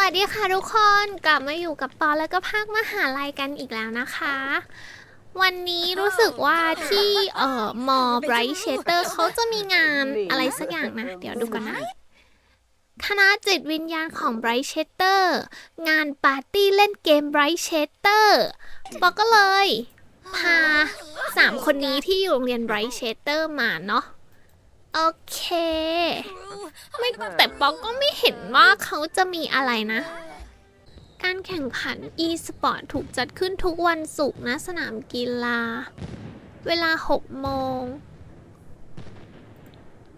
วัสดีค่ะทุกคนกลับมาอยู่กับปอแล้วก็ภาคมหาลัยกันอีกแล้วนะคะ วันนี้รู้สึกว่าที่เอ่อมอไบรท์เชเตอร์เขาจะมีงานอะไรสักอย่างนะ เดี๋ยวดูกันนะ คณะจิตวิญญาณของไบรท์เชเตอร์งานปาร์ตี้เล่นเกมไบรท์เชเตอร์ปอก็เลย พาสามคนนี้ที่อยู่โรงเรียนไบรท์เชเตอร์มาเนาะ โอเค ไม่แต่ป๊อกก็ไม่เห็นว่าเขาจะมีอะไรนะ การแข่งขัน e-sport ถูกจัดขึ้นทุกวันศุกร์นะสนามกีฬา เวลา 6 โมง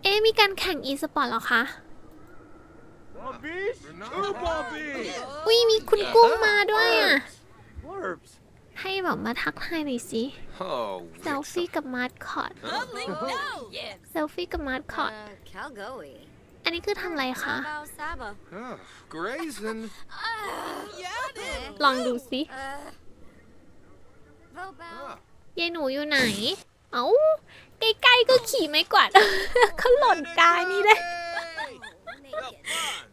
เอ๊ะมีการแข่ง e-sport เหรอคะ Bobbies? Ooh, Bobby! อุ้ยมีคุณกุ้งมาด้วยอะ Blurbs. ให้แบบมาทักทายหน่อยสิ Oh, เซลฟี่กับมาร์คอด Lovely no! Yes. เซลฟี่กับมาร์คอด Uh, Calgoe. อันนี้คือทำอะไรคะ How about Saba? oh, grazing. yeah, then. ลองดูสิ Uh, Vobel. Ah, ยายหนูอยู่ไหน เอ้า ใกล้ๆก็ขี่ไม่กวาดเขาหล่นกายนี่เลย Naked.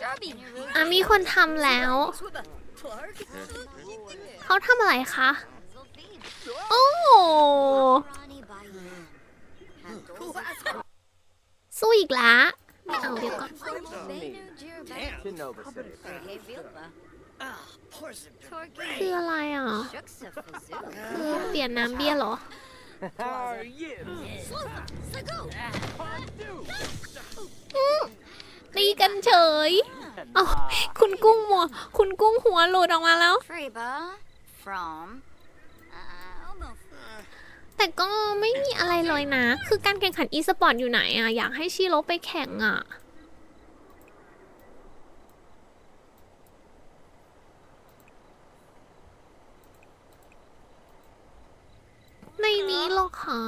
Chubby. อะมีคนทำแล้ว Clark. เขาทำอะไรคะ โอ้ Ronnie Baye. สู้อีกละไม่เอาเดี๋ยวก่อน Benu Jirba. Hey, Filpa. Torgay. คืออะไรอะ Shuksa Fuzu. คือเปลี่ยนน้ำเบี้ยเหรอ Sago. ตีกันเฉย เอ้าคุณกุ้งหัว คุณกุ้งหัวหลุดออกมาแล้ว Freba. From. Uh, almost. แต่ก็ไม่มีอะไรเลยนะ คือการแข่งขันอีสปอร์ตอยู่ไหนอะอยากให้ชิโร่ไปแข่งอะในนี้หรอคะ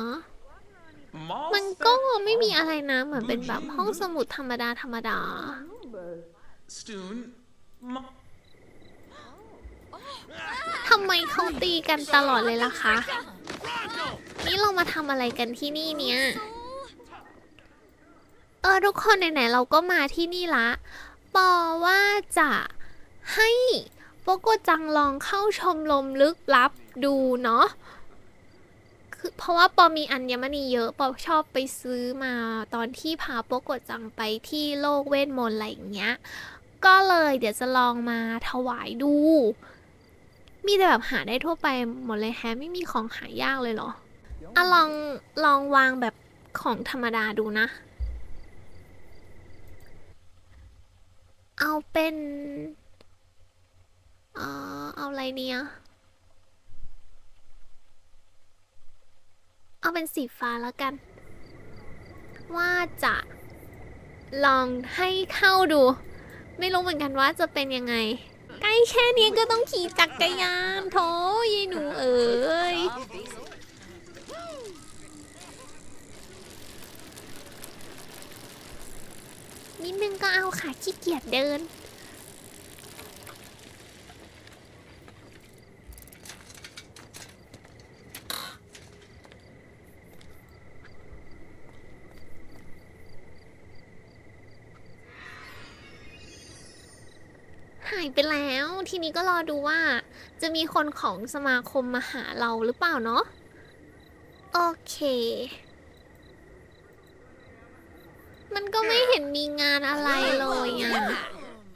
มันก็ไม่มีอะไรนะเหมือนเป็นแบบห้องสมุดธรรมดาธรรมดา ทำไมเขาตีกันตลอดเลยล่ะคะ นี่เรามาทำอะไรกันที่นี่เนี่ย เออทุกคนไหนๆเราก็มาที่นี่ละ ปอว่าจะให้โปโกจังลองเข้าชมรมลึกลับดูเนาะ เพราะว่าปอมีอัญมณีเยอะปอชอบไปซื้อมาตอนที่พาโปโกจังไปที่โลกเวทมนต์อะไรอย่างเงี้ย ก็เลยเดี๋ยวจะลองมาถวายดู มีแต่แบบหาได้ทั่วไปหมดเลยแฮะไม่มีของหายากเลยเหรออะลองลองวางแบบของธรรมดาดูนะ เอาเป็น เอ่อ เอาอะไรเนี่ย เอาเป็นสีฟ้าแล้วกัน ว่าจะลองให้เข้าดู ไม่รู้เหมือนกันว่าจะเป็นยังไง ใกล้แค่นี้ก็ต้องขี่จักรยานโถยายหนูเอ๋ยนิดนึงก็เอาค่ะขี้เกียจเดินายไปแล้ว ทีนี้ก็รอดูว่า จะมีคนของสมาคมมาหาเราหรือเปล่าเนาะโอเค มันก็ไม่เห็นมีงานอะไรเลยอะ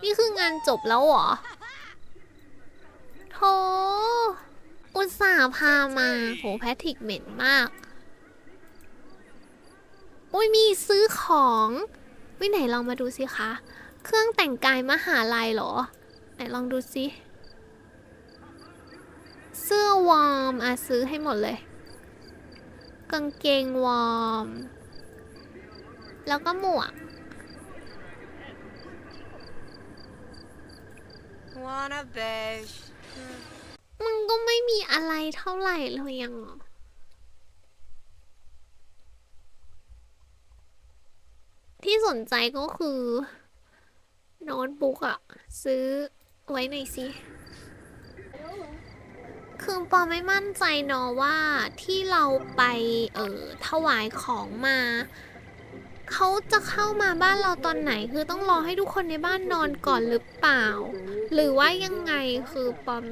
นี่คืองานจบแล้วเหรอโธอุตส่าห์พามาโหแพทริกเหม็นมากอุ้ยมีซื้อของวิไหนลองมาดูสิคะ เครื่องแต่งกายมหาลัยเหรอ ลองดูสิเสื้อวอร์มอะซื้อให้หมดเลย กางเกงวอร์ม แล้วก็หมวก Wanna beige. มันก็ไม่มีอะไรเท่าไหร่เลยยังเหรอที่สนใจก็คือ โน้ตบุ๊กอะซื้อ ไว้หน่อยสิคือปอไม่มั่นใจเนอะว่าที่เราไปเออถวายของมาเขาจะเข้ามาบ้านเราตอนไหน คือต้องรอให้ทุกคนในบ้านนอนก่อนหรือเปล่า หรือว่ายังไงคือปอม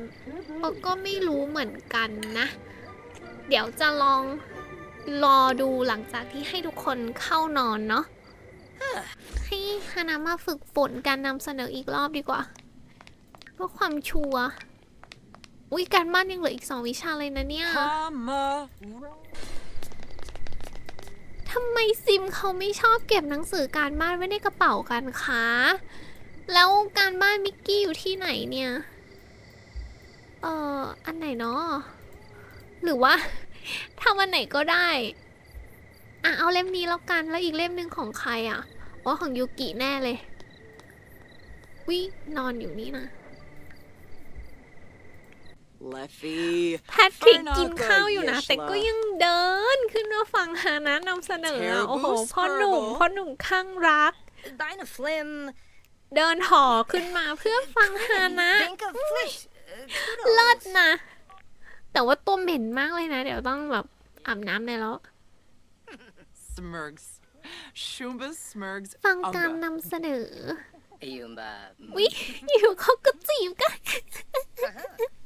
ปอก็ไม่รู้เหมือนกันนะ เดี๋ยวจะลองรอดูหลังจากที่ให้ทุกคนเข้านอนเนาะให้ฮานามาฝึกฝนการนำเสนออีกรอบดีกว่า เพื่อความชัวร์อุ้ยการบ้านยังเหลืออีกสองวิชาเลยนะเนี่ย ทำไมซิมเขาไม่ชอบเก็บหนังสือการบ้านไว้ในกระเป๋ากันคะ แล้วการบ้านมิกกี้อยู่ที่ไหนเนี่ย เอ่อ อันไหนเนาะหรือว่าทำอันไหนก็ได้ อะ เอาเล่มนี้แล้วกัน แล้วอีกเล่มหนึ่งของใครอะ อ๋อ ของยูกิแน่เลยวินอนอยู่นี่นะ แพทริกกินข้าวอยู่นะ แต่ก็ยังเดินขึ้นมาฟังฮานะนำเสนออะโอ้โหพ่อหนุ่มพ่อหนุ่มข้างรัก Dina Flim. เดินห่อขึ้นมาเพื่อฟังฮานะ Think of fish. เลิศนะ แต่ว่าตัวเหม็นมากเลยนะ เดี๋ยวต้องแบบอาบน้ำเลยแล้ว Smurgs. Shumba Smurgs. ฟังการ Unga. นำเสนอ Yumba. วิอยู่เขาก็จีบกัน Big boy.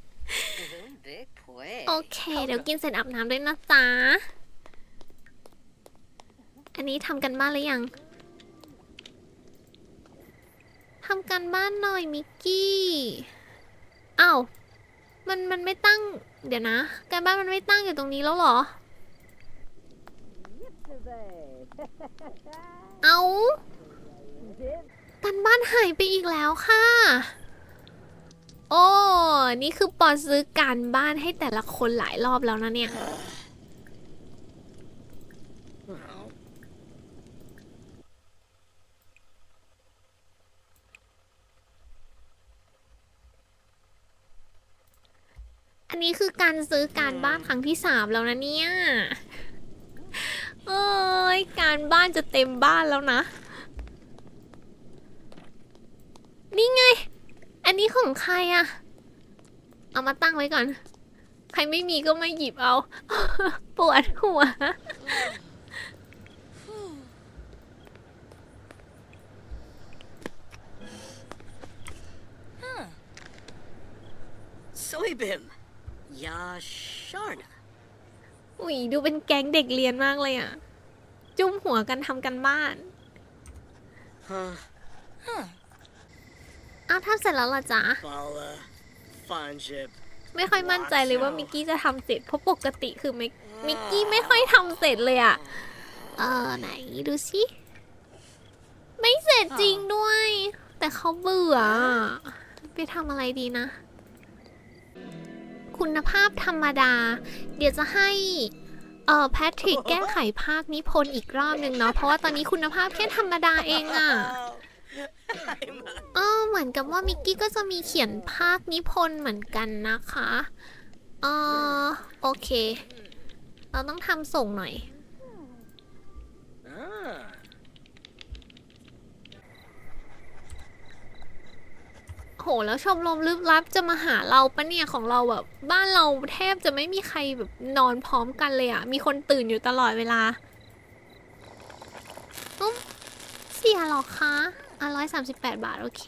โอเค เดี๋ยวกินเสร็จอาบน้ำด้วยนะจ๊ะ อันนี้ทำกันบ้านหรือยังทำกันบ้านหน่อยมิกกี้อ้าวมันมันไม่ตั้ง เดี๋ยวนะ การบ้านมันไม่ตั้งอยู่ตรงนี้แล้วเหรอ เอากันบ้านหายไปอีกแล้วค่ะ โอ้ นี่คือปอซื้อการบ้านให้แต่ละคนหลายรอบแล้วนะเนี่ย อันนี้คือการซื้อการบ้านครั้งที่สามแล้วนะเนี่ย เอ้ย การบ้านจะเต็มบ้านแล้วนะ นี่ไง อันนี้ของใครอะเอามาตั้งไว้ก่อน ใครไม่มีก็ไม่หยิบเอา ปวดหัว Soybim. Yasharna. อุ้ยดูเป็นแก๊งเด็กเรียนมากเลยอะจุ้มหัวกันทำกันบ้าน Huh. อ้าวทำเสร็จแล้วเหรอจ๊ะ Fala. Fanjib. ไม่ค่อยมั่นใจเลยว่ามิกกี้จะทำเสร็จเพราะปกติคือมิกมิกกี้ไม่ค่อยทำเสร็จเลยอะเออไหนดูสิไม่เสร็จจริงด้วย แต่เขาเบื่ออะไปทำอะไรดีนะ คุณภาพธรรมดา เดี๋ยวจะให้เออแพทริกแก้ไขภาคนิพนธ์อีกรอบหนึ่งเนาะเพราะว่าตอนนี้คุณภาพแค่ธรรมดาเองอะ I'm เออเหมือนกับว่ามิกกี้ก็จะมีเขียนภาคนิพนธ์เหมือนกันนะคะเออโอเค เราต้องทำส่งหน่อย โหแล้วชมรมลึกลับจะมาหาเราปะเนี่ยของเราแบบ บ้านเราแทบจะไม่มีใครแบบนอนพร้อมกันเลยอะมีคนตื่นอยู่ตลอดเวลา เสียหรอคะ อะร้อยสามสิบแปดบาท โอเค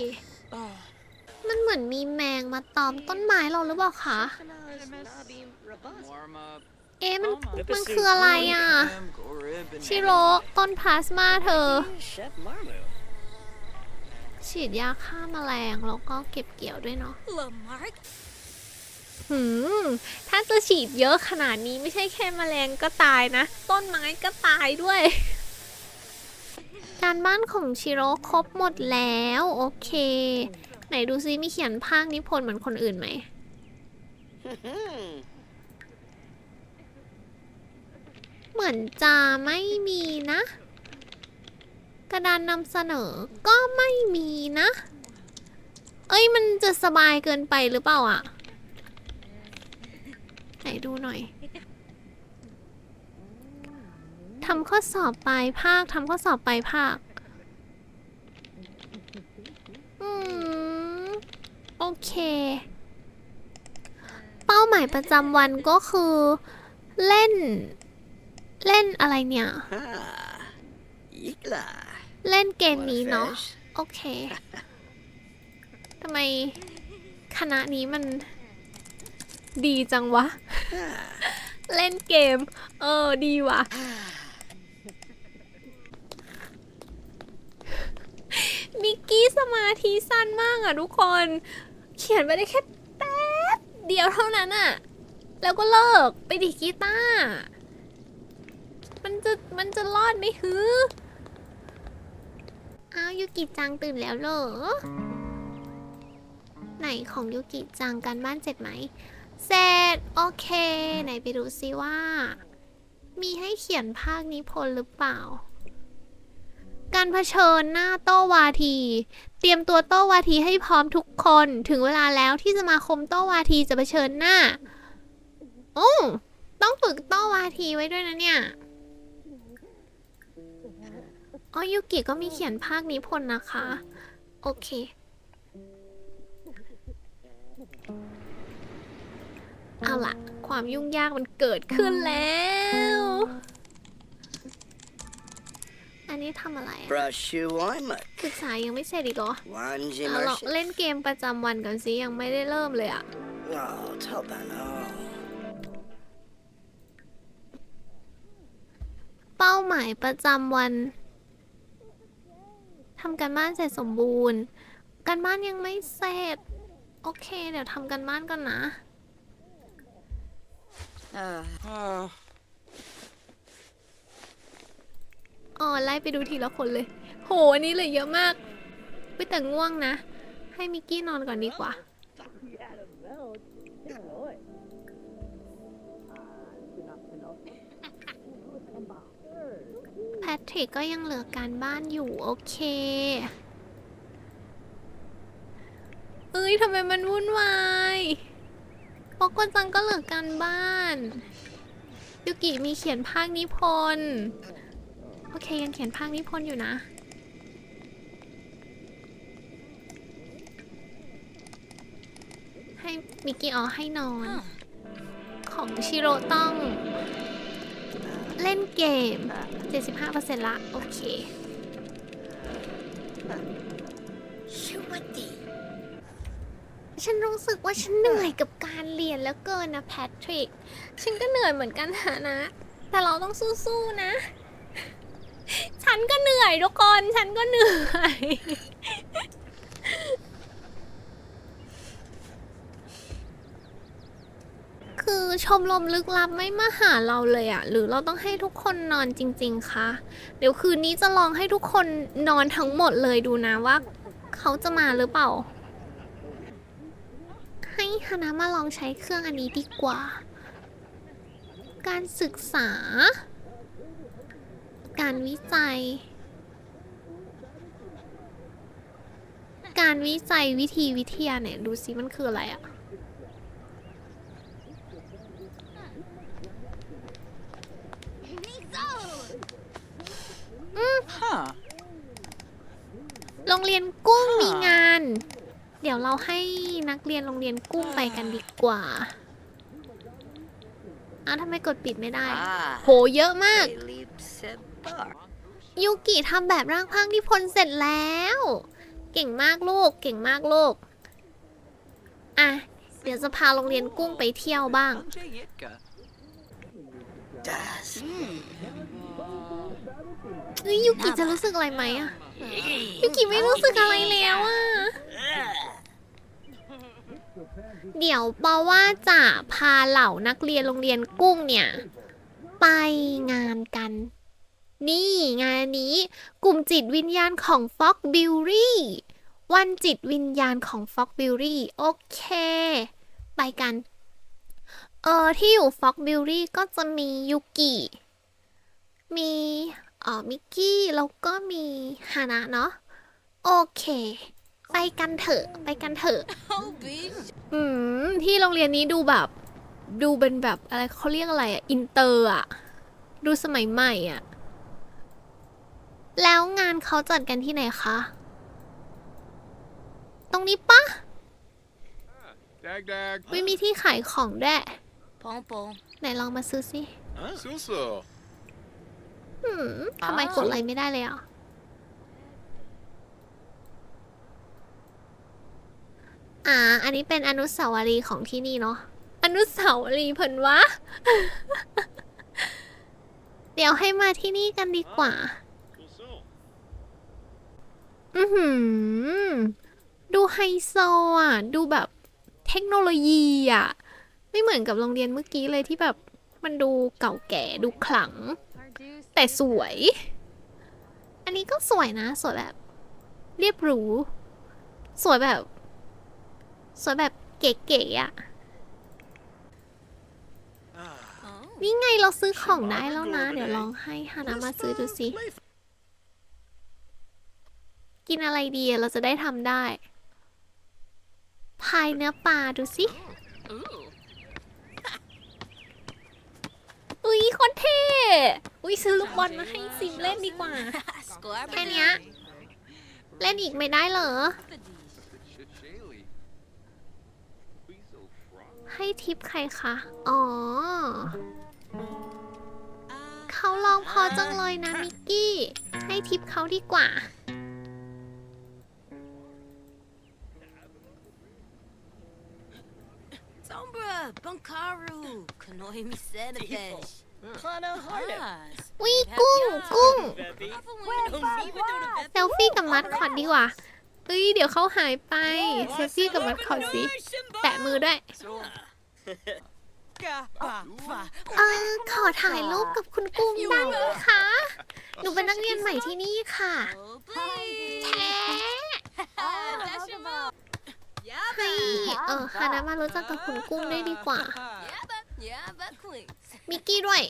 Oh. มันเหมือนมีแมงมาตอมต้นไม้เราหรือเปล่าคะ Warm up. เอ๊ะมันมันคืออะไรอะ Em, Gorib, and ชิโร่ต้นพลาสมาเธอ Chef Marmu. ฉีดยาฆ่าแมลงแล้วก็เก็บเกี่ยวด้วยเนาะ Lamarck. หืม ถ้าจะฉีดเยอะขนาดนี้ไม่ใช่แค่แมลงก็ตายนะ ต้นไม้ก็ตายด้วย การบ้านของชิโร่ครบหมดแล้ว โอเค ไหนดูซิมีเขียนภาคนิพนธ์เหมือนคนอื่นไหม เหมือนจะไม่มีนะ กระดานนำเสนอก็ไม่มีนะ เอ้ยมันจะสบายเกินไปหรือเปล่าอะ ไหนดูหน่อย ทำข้อสอบปลายภาคทำข้อสอบปลายภาค อืม โอเค เป้าหมายประจำวันก็คือ เล่น เล่นอะไรเนี่ยเล่นเกมนี้เนาะ โอเค ทำไมคณะนี้มันดีจังวะ เล่นเกม เออ ดีว่ะ มิกกี้สมาธิสั้นมากอะทุกคน เขียนไปได้แค่แป๊บเดียวเท่านั้นอะแล้วก็เลิกไปดีกีตาร์มันจะมันจะรอดไหมฮืออ้าวยูกิจังตื่นแล้วเหรอ ไหนของยูกิจังการบ้านเสร็จไหม เสร็จ โอเค ไหนไปดูซิว่า มีให้เขียนภาคนิพนหรือเปล่า การเผชิญหน้าโต้วาที เตรียมตัวโต้วาทีให้พร้อมทุกคน ถึงเวลาแล้วที่สมาคมโต้วาทีจะเผชิญหน้าโอ้ต้องฝึกโต้วาทีไว้ด้วยนะเนี่ยอ๋อยูกิก็มีเขียนภาคนิพนธ์นะคะ โอเค เอาละความยุ่งยากมันเกิดขึ้นแล้ว อันนี้ทำอะไรอะ Brush you on my ศึกษายังไม่เสร็จอีกเหรอ wanji เอาลอง mercy. เล่นเกมประจำวันก่อนสิยังไม่ได้เริ่มเลยอะ Oh, tell that no. เป้าหมายประจำวันทำการบ้านเสร็จสมบูรณ์ การบ้านยังไม่เสร็จ โอเค เดี๋ยวทำการบ้านก่อนนะ Uh, Uh, อ๋อไล่ไปดูทีละคนเลย โหอันนี้เลยเยอะมากไปแต่ง่วงนะ ให้มิกกี้นอนก่อนดีกว่า แพทริกก็ยังเหลือการบ้านอยู่ โอเค เอ้ยทำไมมันวุ่นวายเพราะกนจังก็เหลือการบ้านยูกิมีเขียนภาคนิพนธ์ โอเคยังเขียนภาคนิพนธ์อยู่นะ ให้มิกกี้อ๋อให้นอน ของชิโร่ต้อง เล่นเกม 75%ละ โอเค Shumati. ฉันรู้สึกว่าฉันเหนื่อยกับการเรียนแล้วเกินนะแพทริก ฉันก็เหนื่อยเหมือนกันหานะ แต่เราต้องสู้ๆนะฉั นก็เหนื่อยทุกคน ฉันก็เหนื่อย คือชมรมลึกลับไม่มาหาเราเลยอะหรือเราต้องให้ทุกคนนอนจริง ๆ คะ เดี๋ยวคืนนี้จะลองให้ทุกคนนอนทั้งหมดเลยดูนะว่า เขาจะมาหรือเปล่า ให้ฮานามาลองใช้เครื่องอันนี้ดีกว่า การศึกษา การวิจัย การวิจัยวิธีวิทยาเนี่ย ดูสิมันคืออะไรอะ Huh. โรงเรียนกุ้งมีงาน เดี๋ยวเราให้นักเรียนโรงเรียนกุ้งไปกันดีกว่าอ้าวทำไมกดปิดไม่ได้ Ah, โห เยอะมาก Philip Sebar. ยูกิทำแบบร่างพังที่พลเสร็จแล้ว เก่งมากลูก เก่งมากลูก อะ เดี๋ยวจะพาโรงเรียนกุ้งไปเที่ยวบ้าง เฮ้ยยูกิจะรู้สึกอะไรไหมอะยูกิไม่รู้สึกอะไรแล้วอะเดี๋ยวปอว่าจะพาเหล่านักเรียนโรงเรียนกุ้งเนี่ย ไปงานกัน นี่งานนี้กลุ่มจิตวิญญาณของ Fox b i l l y วันจิตวิญญาณของ Fox b i l l y โอเค ไปกัน เออที่อยู่ Fox b i l l y ก็จะมียูกิ มีเอ่อมิกกี้ แล้วก็มีฮานะเนาะ โอเค ไปกันเถอะ ไปกันเถอะ Oh, bitch. อืม ที่โรงเรียนนี้ดูแบบ ดูเป็นแบบอะไรเขาเรียกอะไรอะอินเตอร์อะดูสมัยใหม่อะ แล้วงานเขาจัดกันที่ไหนคะ ตรงนี้ปะ dag dag. ไม่มีที่ขายของด้วย Pom pom. ไหนลองมาซื้อสิ Huh? So so. อืมหืมทำไมกดอะไรไม่ได้เลยอะ อ่า อันนี้เป็นอนุสาวรีย์ของที่นี่เนาะ อนุสาวรีย์เพิ่นวะ เดี๋ยวให้มาที่นี่กันดีกว่า อือหือ ดูไฮโซอะ ดูแบบเทคโนโลยีอะ ไม่เหมือนกับโรงเรียนเมื่อกี้เลยที่แบบมันดูเก่าแก่ดูขลัง แต่สวย อันนี้ก็สวยนะ สวยแบบ เรียบหรู สวยแบบ สวยแบบเก๋ๆอะ นี่ไงเราซื้อของได้แล้วนะ เดี๋ยวลองให้ฮานามาซื้อดูสิ กินอะไรดีอะเราจะได้ทำได้พายเนื้อปลาดูสิ Ooh. อุ้ยโคนเท่ อุ้ยซื้อลูกบอลมาให้ซิมเล่นดีกว่า แค่เนี้ยเล่นอีกไม่ได้เหรอ Shaylee. Weasel frog. ให้ทิปใครคะ อ๋อ เขาลองพอจังเลยนะมิกกี้ ให้ทิปเขาดีกว่า Sombra, Bankaru, Kanoimi Sedapesh. Hana Harda. Ah, วิกุ้งกุ้ง Bebby. Wait, เซลฟี่กับมัดคอดดีกว่าเอ้ยเดี๋ยวเขาหายไปเซลฟี่กับมัดคอดสิแตะมือด้วย So. Ga, ba, fa. เออขอถ่ายรูปกับคุณกุ้งได้ไหมคะ หนูเป็นนักเรียนใหม่ที่นี่ค่ะ Oh, ให้เออฮานามารู้จักกับคุณกุ้งได้ดีกว่า Yeah, but, yeah, but please. มิกกี้ด้วย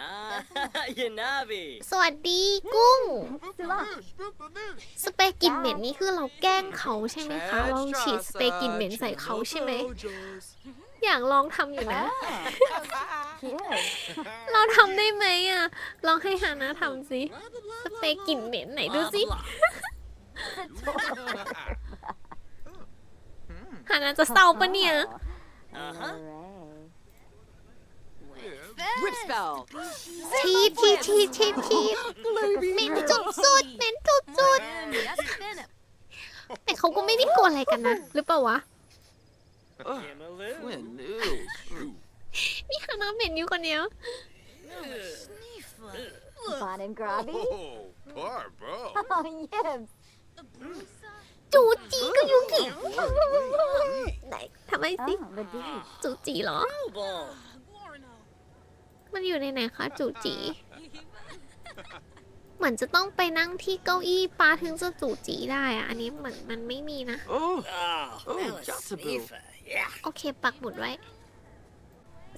Ah, Yanabi. สวัสดีกุ้ง สเปรย์กลิ่นเหม็นนี่คือเราแกล้งเขาใช่ไหมคะเราฉีดสเปรย์กลิ่นเหม็นใส่เขาใช่ไหม อยากลองทำอยู่นะ เราทำได้ไหมอะ ลองให้ฮานาทำสิสเปรย์กลิ่นเหม็นไหนดูสิฮานาจะเศร้าปะเนี่ย Uh-huh. Rip spell. ชีดชีดชีดชีดชีดเหม็นจุดสุดเหม็นจุดสุด Damn, that's a venom. แต่เขาก็ไม่ได้กลัวอะไรกันนะ หรือเปล่าวะ Kimaloo. When new. นี่ฮานาเหม็นอยู่คนเดียว Fun and grabby? Oh, poor bro. Oh, yes. จูจีก็ยุกิไหนทำไมสิ Oh, the dish. จูจีเหรอ Ball. มันอยู่ในไหนคะจูจี เหมือนจะต้องไปนั่งที่เก้าอี้ปลาถึงจะจูจีได้อะอันนี้เหมือนมันไม่มีนะ Oh. Oh, Oh, Alice Jataboo. Sneefa. Yeah. โอเคปักหมุดไว้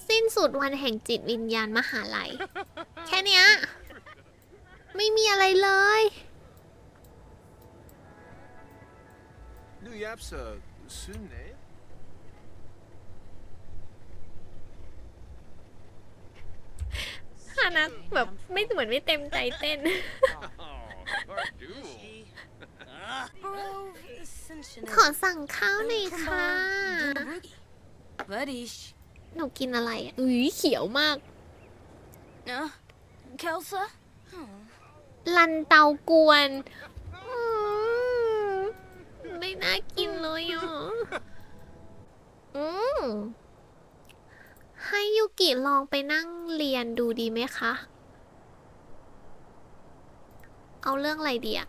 สิ้นสุดวันแห่งจิตวิญญาณมหาลัย แค่เนี้ย ไม่มีอะไรเลย Nu yapsa sunne. ฮานะแบบไม่เหมือนไม่เต็มใจเต้น Oh, Bardu. Ah, Bro, Ascension. ขอสั่งข้าวหน่อยค่ะ Buddish. หนูกินอะไรอะอุ้ยเขียวมาก Uh, Kelsa? ลันเตากวนอืมไม่น่ากินเลยอะอืมให้ยูกิลองไปนั่งเรียนดูดีไหมคะ เอาเรื่องอะไรดีอะ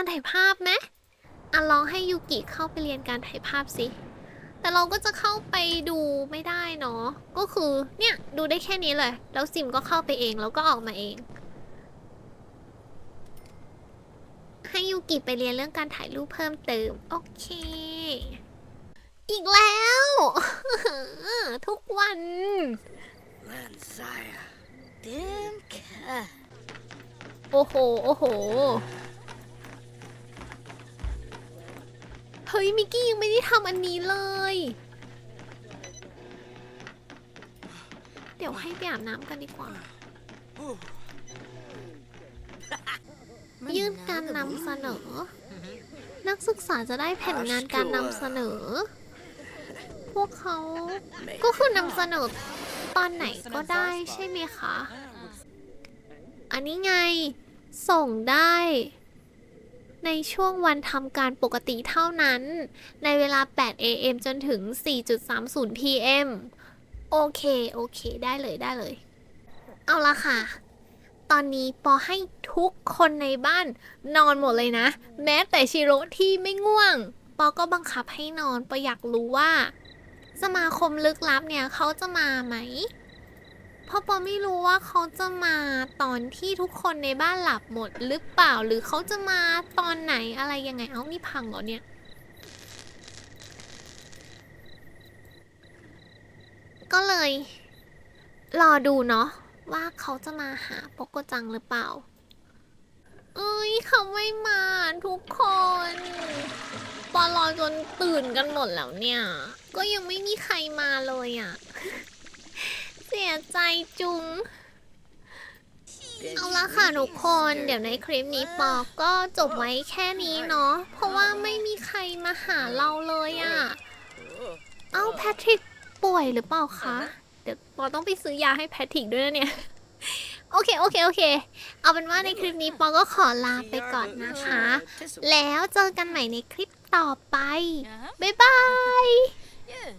การถ่ายภาพไหมอะลองให้ยูกิเข้าไปเรียนการถ่ายภาพสิ แต่เราก็จะเข้าไปดูไม่ได้เนาะ ก็คือเนี่ยดูได้แค่นี้เลย แล้วซิมก็เข้าไปเองแล้วก็ออกมาเอง ให้ยูกิไปเรียนเรื่องการถ่ายรูปเพิ่มเติม โอเค อีกแล้ว ทุกวัน Lanzaya. Damn cat. โอ้โห โอ้โห ฮ้ยมิกกี้ยังไม่ได้ทำอันนี้เลย เดี๋ยวให้ไปอาบน้ำกันดีกว่านการนำเสนอ นักศึกษาจะได้แผ่นงานการนำเสนอ พวกเขาก็คือนำเสนอตอนไหนก็ได้ใช่ไหมคะ อันนี้ไงส่งได้ ในช่วงวันทำการปกติเท่านั้น ในเวลา 8 AM จนถึง 4.30 PM โอเค โอเค ได้เลย ได้เลย เอาละค่ะ ตอนนี้ปอให้ทุกคนในบ้านนอนหมดเลยนะ แม้แต่ชิโร่ที่ไม่ง่วง ปอก็บังคับให้นอน ปออยากรู้ว่า สมาคมลึกลับเนี่ยเขาจะมาไหม เพราะปอไม่รู้ว่าเขาจะมาตอนที่ทุกคนในบ้านหลับหมดหรือเปล่าหรือเขาจะมาตอนไหนอะไรยังไงเอ้านี่พังเหรอเนี่ย ก็เลย รอดูเนาะว่าเขาจะมาหาโปโกจังหรือเปล่า เอ้ยเขาไม่มาทุกคนปอรอจนตื่นกันหมดแล้วเนี่ย ก็ยังไม่มีใครมาเลยอะ่ะ สียใจจุง เอาละค่ะทุกคน เดี๋ยวในคลิปนี้ปอก็จบไว้แค่นี้เนาะ เพราะว่าไม่มีใครมาหาเราเลยอะ่ะ เอ้าแพทริกป่วยหรือเปล่าคะ เดี๋ยวปอต้องไปซื้อยาให้แพทริกด้วยนะเนี่ย โอเค โอเค โอเค เอาเป็นว่าในคลิปนี้ปอก็ขอลาไปก่อนนะคะ แล้วเจอกันใหม่ในคลิปต่อไป Uh-huh. บ๊ายบาย Yeah.